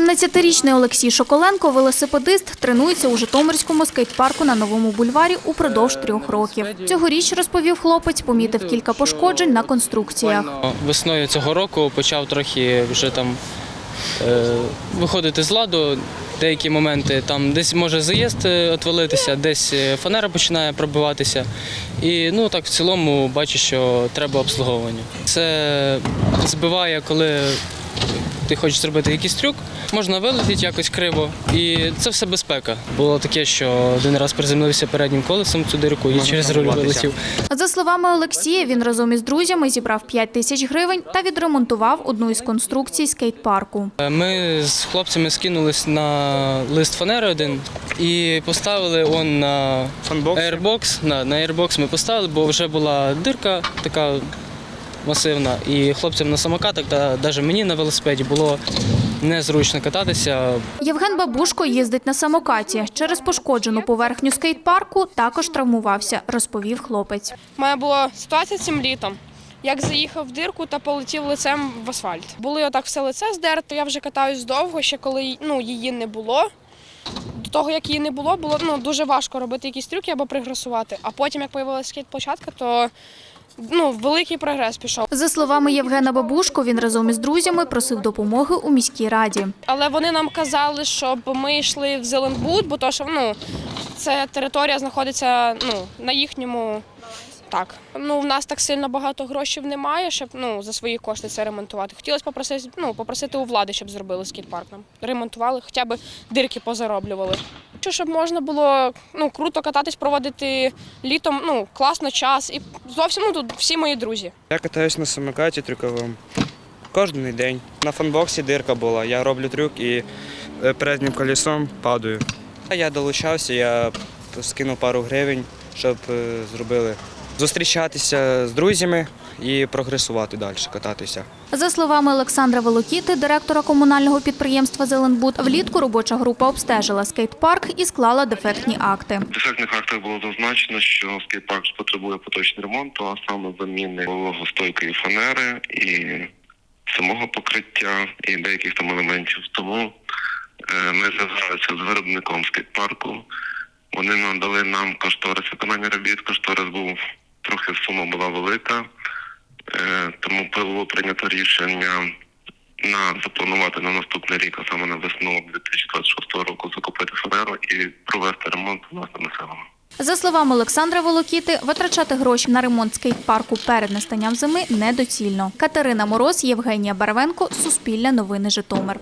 17-річний Олексій Шоколенко, велосипедист, тренується у Житомирському скейт-парку на Новому бульварі упродовж трьох років. Цьогоріч, розповів хлопець, помітив кілька пошкоджень на конструкціях. Весною цього року почав трохи вже там е, виходити з ладу. Деякі моменти там десь може заїзд е, отвалитися, десь е, фанера починає пробиватися. І ну так в цілому бачу, що треба обслуговування. Це збиває, коли ти хочеш зробити якийсь трюк, можна вилетіти якось криво, і це все безпека. Було таке, що один раз приземлився переднім колесом цю дирку і через руль вилетів. За словами Олексія, він разом із друзями зібрав 5 тисяч гривень та відремонтував одну із конструкцій скейт-парку. Ми з хлопцями скинулись на лист фанери один і поставили он на Airbox. На, на Airbox ми поставили, бо вже була дирка така масивна. І хлопцям на самокатах, та навіть мені на велосипеді було незручно кататися. Євген Бабушко їздить на самокаті. Через пошкоджену поверхню скейт-парку також травмувався, розповів хлопець. У мене була ситуація цим літом. Як заїхав в дирку та полетів лицем в асфальт. Були отак все лице здерто, я вже катаюсь довго, ще коли ну, її не було. До того, як її не було, було ну, дуже важко робити якісь трюки або пригресувати. А потім, як з'явилася скейт-площадка, то ну, великий прогрес пішов. За словами Євгена Бабушко, він разом із друзями просив допомоги у міській раді. Але вони нам казали, щоб ми йшли в Зеленбуд, бо то, що ну, це територія знаходиться ну, на їхньому. Так, ну в нас так сильно багато грошей немає, щоб ну за свої кошти це ремонтувати. Хотілося попросити, ну, попросити у влади, щоб зробили скейт-парк нам. Ремонтували, хоча б дирки позароблювали. Що, щоб можна було ну, круто кататись, проводити літом ну, класно час. І зовсім ну, тут всі мої друзі. Я катаюсь на самокаті трюковому кожен день. На фанбоксі дирка була. Я роблю трюк і е, переднім колесом падаю. Я долучався, я скинув пару гривень, щоб е, зробили зустрічатися з друзями і прогресувати далі, кататися. За словами Олександра Волокіти, директора комунального підприємства Зеленбуд, влітку робоча група обстежила скейт-парк і склала дефектні акти. В дефектних актах було зазначено, що скейт-парк потребує поточний ремонту, а саме заміни вологостойкої фанери і самого покриття і деяких там елементів. Тому е, ми зв'язалися з виробником скейт-парку. Вони надали нам кошторис виконання робіт. Кошторис був сума була велика, е, тому було прийнято рішення на запланувати на наступний рік, а саме на весну 2026 року закупити фанеру і провести ремонт власне населення. За словами Олександра Волокіти, витрачати гроші на ремонт скейт-парку перед настанням зими недоцільно. Катерина Мороз, Євгенія Барвенко, Суспільне новини Житомир.